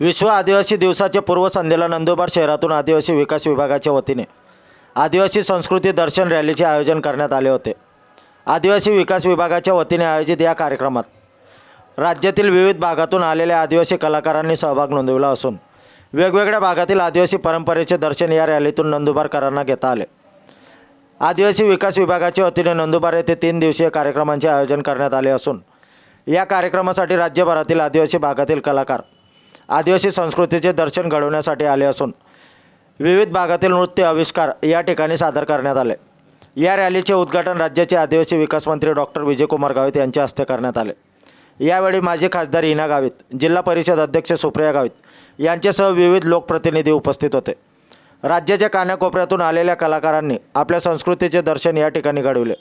विश्व आदिवासी दिवसाच्या पूर्वसंध्येला नंदुरबार शहरातून आदिवासी विकास विभागाच्या वतीने आदिवासी संस्कृती दर्शन रॅलीचे आयोजन करण्यात आले होते. आदिवासी विकास विभागाच्या वतीने आयोजित या कार्यक्रमात राज्यातील विविध भागातून आलेल्या आदिवासी कलाकारांनी सहभाग नोंदवला असून वेगवेगळ्या भागातील आदिवासी परंपरेचे दर्शन या रॅलीतून नंदुरबारकरांना घेता आले. आदिवासी विकास विभागाच्या वतीने नंदुरबार येथे तीन दिवसीय कार्यक्रमांचे आयोजन करण्यात आले असून या कार्यक्रमासाठी राज्यभरातील आदिवासी भागातील कलाकार आदिवासी संस्कृतीचे दर्शन घडवण्यासाठी आले असून विविध भागातील नृत्य आविष्कार या ठिकाणी सादर करण्यात आले. या रॅलीचे उद्घाटन राज्याचे आदिवासी विकास मंत्री डॉक्टर विजयकुमार गावित यांच्या हस्ते करण्यात आले. यावेळी माजी खासदार हिना गावित जिल्हा परिषद अध्यक्ष सुप्रिया गावित यांच्यासह विविध लोकप्रतिनिधी उपस्थित होते. राज्याच्या कानाकोपऱ्यातून आलेल्या कलाकारांनी आपल्या संस्कृतीचे दर्शन या ठिकाणी घडवले.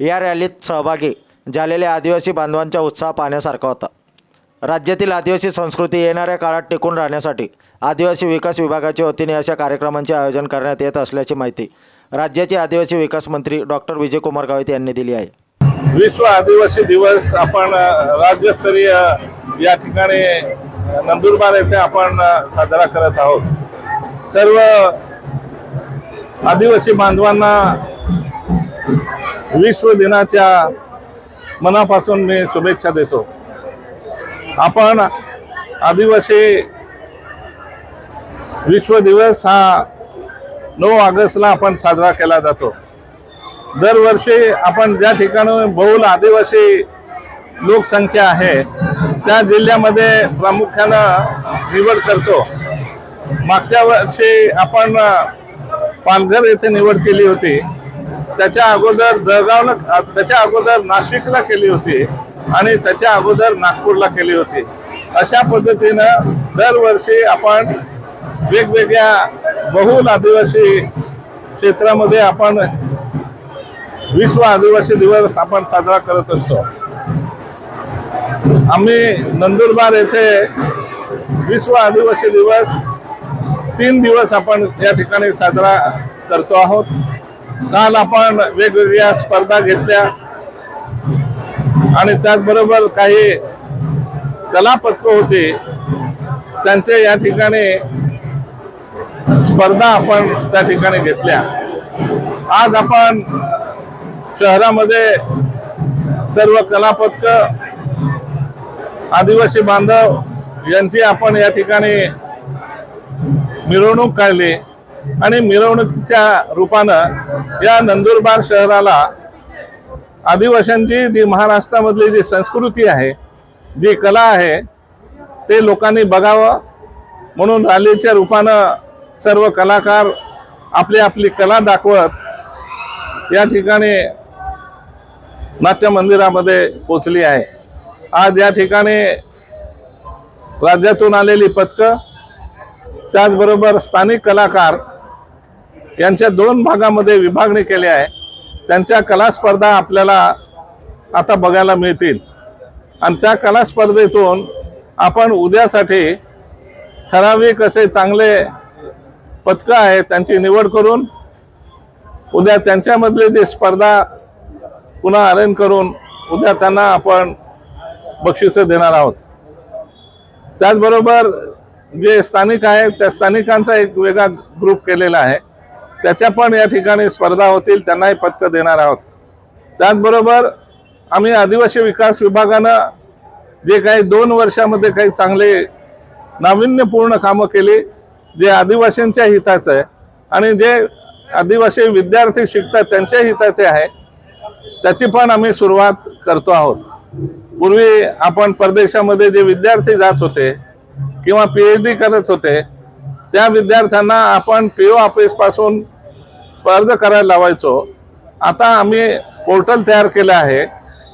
या रॅलीत सहभागी झालेल्या आदिवासी बांधवांचा उत्साह पाहण्यासारखा होता. राज्यातील आदिवासी संस्कृती येणाऱ्या काळात टिकून राहण्यासाठी आदिवासी विकास विभागाच्या वतीने अशा कार्यक्रमांचे आयोजन करण्यात येत असल्याची माहिती राज्याचे आदिवासी विकास मंत्री डॉक्टर विजयकुमार गावित यांनी दिली आहे. विश्व आदिवासी दिवस आपण राज्यस्तरीय या ठिकाणी नंदुरबार येथे आपण साजरा करत आहोत. सर्व आदिवासी बांधवांना विश्व दिनाच्या मनापासून मी शुभेच्छा देतो. आपण आदिवासी विश्व दिवस हा नऊ ऑगस्टला आपण साजरा केला जातो. दरवर्षी आपण ज्या ठिकाणी बहुल आदिवासी लोकसंख्या आहे त्या जिल्ह्यामध्ये प्रामुख्यानं निवड करतो. मागच्या वर्षी आपण पालघर येथे निवड केली होती. त्याच्या अगोदर जळगावला त्याच्या अगोदर नाशिकला केली होती. आणि त्याच्या अगोदर नागपूरला केली होती. अशा पद्धतीनं दरवर्षी आपण वेगवेगळ्या बहुल आदिवासी क्षेत्रामध्ये आपण विश्व आदिवासी दिवस आपण साजरा करत असतो. आम्ही नंदुरबार येथे विश्व आदिवासी दिवस तीन दिवस आपण या ठिकाणी साजरा करतो आहोत. काल आपण वेगवेगळ्या स्पर्धा घेतल्या. आणि त्याचबरोबर काही कलापथक होते. होती त्यांचे या ठिकाणी स्पर्धा आपण त्या ठिकाणी घेतल्या. आज आपण शहरामध्ये सर्व कलापथक आदिवासी बांधव यांची आपण या ठिकाणी मिरवणूक काढली. आणि मिरवणुकीच्या रूपानं या नंदुरबार शहराला आदिवाशांची जी महाराष्ट्रामधली जी संस्कृती आहे जी कला आहे ते लोकांनी बघावं. म्हणून रॅलीच्या रूपानं सर्व कलाकार आपली आपली कला दाखवत या ठिकाणी नाट्य मंदिरामध्ये पोचली आहे. आज या ठिकाणी राज्यातून आलेली पथकं त्याचबरोबर स्थानिक कलाकार यांच्या दोन भागामध्ये विभागणी केली आहे. त्यांच्या कला स्पर्धा आपल्याला आता बघायला मिळतील. आणि त्या कला स्पर्धेतून आपण उद्यासाठी ठराविक असे चांगले पथकं आहेत त्यांची निवड करून उद्या त्यांच्यामधले जे स्पर्धा पुन्हा अरेंज करून उद्या त्यांना आपण बक्षिसं देणार आहोत. त्याचबरोबर जे स्थानिक आहेत त्या स्थानिकांचा एक वेगळा ग्रुप केलेला आहे. त्याच्या पण या ठिकाणी स्पर्धा होतील त्यांनाही पदकं देणार आहोत. त्याचबरोबर आम्ही आदिवासी विकास विभागानं जे काही दोन वर्षामध्ये काही चांगले नाविन्यपूर्ण कामं केली जे आदिवासींच्या हिताचं आहे आणि जे आदिवासी विद्यार्थी शिकतात त्यांच्या हिताचे आहे त्याची पण आम्ही सुरुवात करतो आहोत. पूर्वी आपण परदेशामध्ये जे विद्यार्थी जात होते किंवा पी एच डी करत होते त्या विद्यार्थ्यांना आपण पी ओ ऑफिसपासून अर्ज करायला लावायचो. आता आम्ही पोर्टल तयार केलं आहे.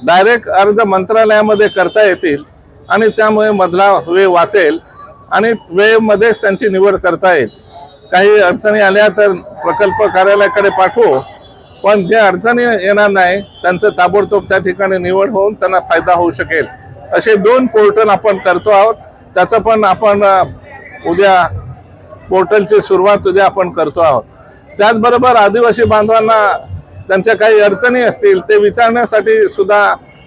डायरेक्ट अर्ज मंत्रालयामध्ये करता येतील आणि त्यामुळे मधला वेळ वाचेल आणि वेळेमध्येच त्यांची निवड करता येईल. काही अडचणी आल्या तर प्रकल्प कार्यालयाकडे पाठवू. पण जे अडचणी येणार नाही त्यांचं ताबडतोब त्या ठिकाणी निवड होऊन त्यांना फायदा होऊ शकेल. असे दोन पोर्टल आपण करतो आहोत. त्याचं पण आपण उद्या पोर्टलची सुरुवात उद्या आपण करतो आहोत. त्याचबरोबर आदिवासी बांधवांना त्यांच्या काही अडचणी असतील ते विचारण्यासाठी सुद्धा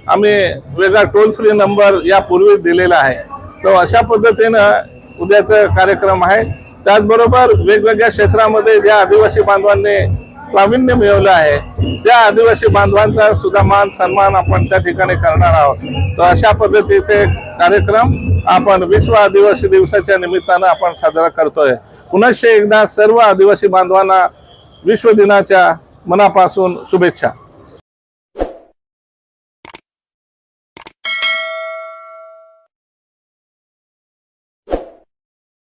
आम्ही वेगळा टोल फ्री नंबर यापूर्वीच दिलेला आहे. तर अशा पद्धतीनं उद्याचा कार्यक्रम आहे. त्याचबरोबर वेगवेगळ्या क्षेत्रामध्ये ज्या आदिवासी बांधवांनी प्रावीण्य मिळवलं आहे त्या आदिवासी बांधवांचा सुद्धा मान सन्मान आपण त्या ठिकाणी करणार आहोत. तर अशा पद्धतीचे कार्यक्रम आपण विश्व आदिवासी दिवसाच्या निमित्तानं आपण साजरा करतोय. पुनश्च एकदा सर्व आदिवासी बांधवांना विश्व दिनाच्या मनापासून शुभेच्छा.